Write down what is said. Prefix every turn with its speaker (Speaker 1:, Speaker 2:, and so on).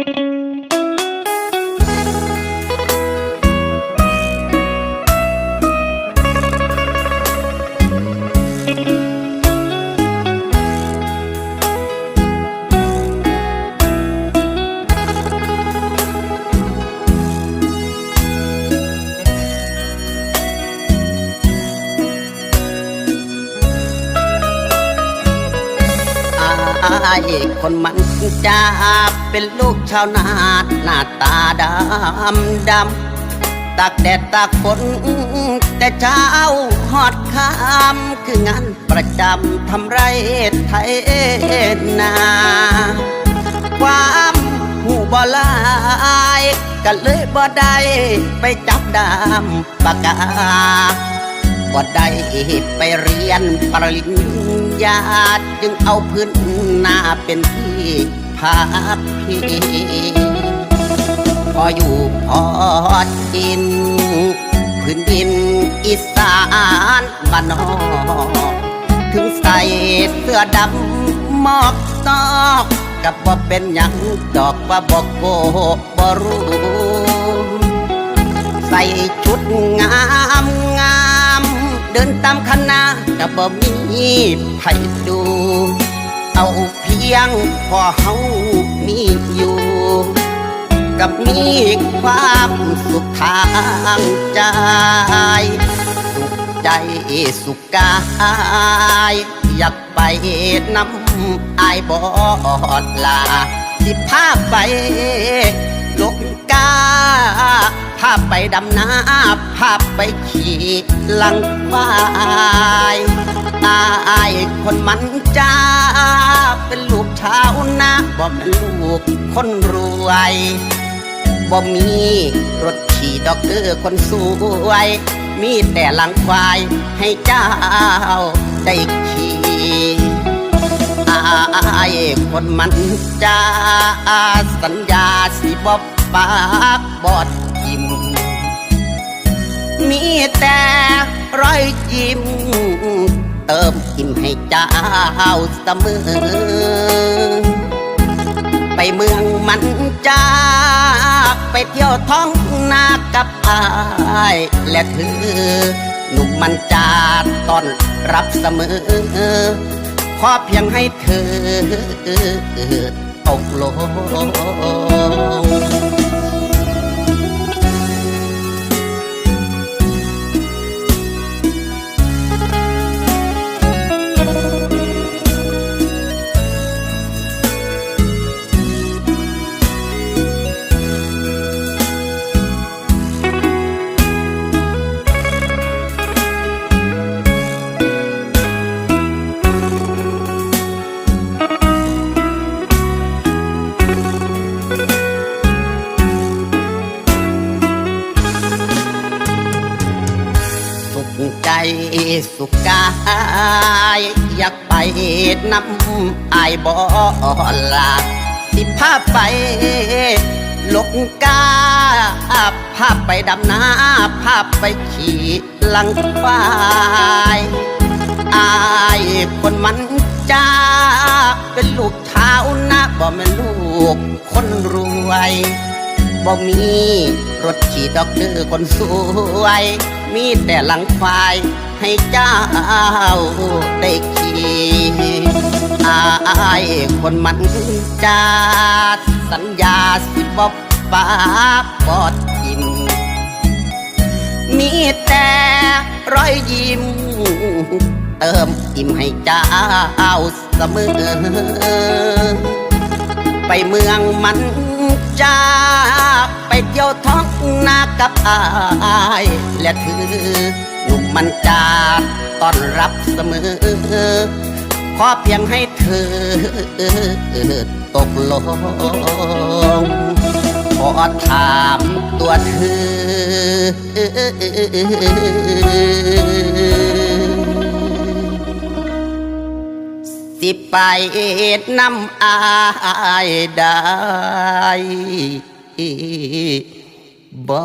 Speaker 1: Música อายคนมันจะเป็นลูกชาวนาหน้าตาดำดำตากแดดตากฝนแต่เช้าหอดคำคืองานประจำทำไรไทยนาความหูบลายก็เลยบ่ได้ไปจับดามปากกา บ่ได้ไปเรียนปริญญาจึงเอาพื้นหน้าเป็นที่พักพิงพออยู่พอกิน พื้นดินอีสานบ้านนอกถึงใส่เสื้อดำหมอกตอกกับบ่าเป็นหยังดอกว่าบอกโกบ่รู้ใส่ชุดงาม เดินตามคณะก็บ่มีไผดู เอาเพียงพอเฮามีอยู่ กับมีความสุขทางใจสุขใจสุขกาย อยากไปน้ำอายบอดลาสิพาไปลกกา พาพไปดำน้ำพาไปขี่ลังควายอายคนมันจ้า เป็นลูกชาวนาบ่เป็นลูกคนรวยบ่มีรถขี่ดอกเดอคนสวย มีแต่ลังควายให้เจ้าได้ขี่อายคนมันจ้าสัญญาสิบอบปากบอด มีแต่รอยยิ้ม เติมยิ้มให้เจ้าเสมอ ไปเมืองมันจ้าไปเที่ยวท้องนากับอายและเธอหนุ่มมันจาต้อนรับเสมอ ขอเพียงให้เธอตกลง สุขกาย อยากไปน้ำอายบอลาสิพาไปลกกาพาไปดำน้ำพาไปขี่ลังควายอายคนมันจ้าเป็นลูกชาวนาบ่แม่นลูกคนรวยบ่มีรถขี่ดอกเดือคนสวย มีแต่หลังควาย ให้เจ้าได้ขี่อายคนมันจาดสัญญาสิบอบปากบอดกิน มีแต่รอยยิ้ม เติมอิ่มให้เจ้าเสมอ ไปเมืองมันจ้าไปเที่ยวท้องนากับอาย และเธอ หนุ่มมันจาต้อนรับเสมอ ขอเพียงให้เธอตกลง ขอถามตัวเธอสิไปน้ำอายได้บ่